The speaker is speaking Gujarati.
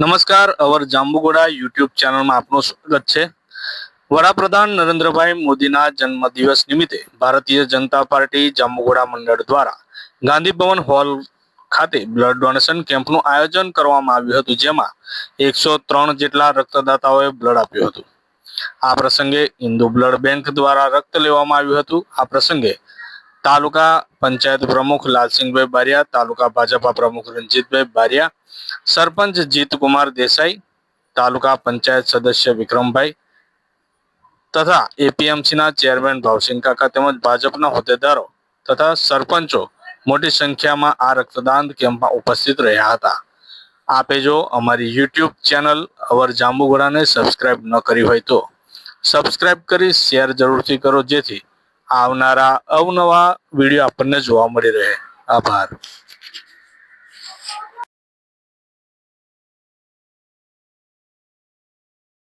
નમસ્કાર, અવર જાંબુગોડા યુટ્યુબ ચેનલમાં આપનું સ્વાગત છે. વડાપ્રધાન નરેન્દ્રભાઈ મોદીના જન્મદિવસ નિમિત્તે ભારતીય જનતા પાર્ટી જાંબુગોડા મંડળ દ્વારા ગાંધી ભવન હોલ ખાતે બ્લડ ડોનેશન કેમ્પનું આયોજન કરવામાં આવ્યું હતું, જેમાં એકસો ત્રણ જેટલા રક્તદાતાઓએ બ્લડ આપ્યું હતું. આ પ્રસંગે હિન્દુ બ્લડ બેંક દ્વારા રક્ત લેવામાં આવ્યું હતું. આ પ્રસંગે તાલુકા પંચાયત પ્રમુખ લાલસિંહભાઈ બારિયા, તાલુકા ભાજપા પ્રમુખ રણજીતભાઈ બારિયા, સરપંચ જીતકુમાર દેસાઈ, તાલુકા પંચાયત સદસ્ય વિક્રમભાઈ તથા એપીએમસીના ચેરમેન ભાવસિંહ કાકા તેમજ ભાજપના હોદ્દેદારો તથા સરપંચો મોટી સંખ્યામાં આ રક્તદાન કેમ્પમાં ઉપસ્થિત રહ્યા હતા. આપે જો અમારી યુટ્યુબ ચેનલ અવર જાંબુગોડાને સબસ્ક્રાઇબ ન કરી હોય તો સબસ્ક્રાઇબ કરી શેર જરૂરથી કરો જેથી આવનારા અવનવા વીડિયો આપણને જોવા મળી રહે. આભાર.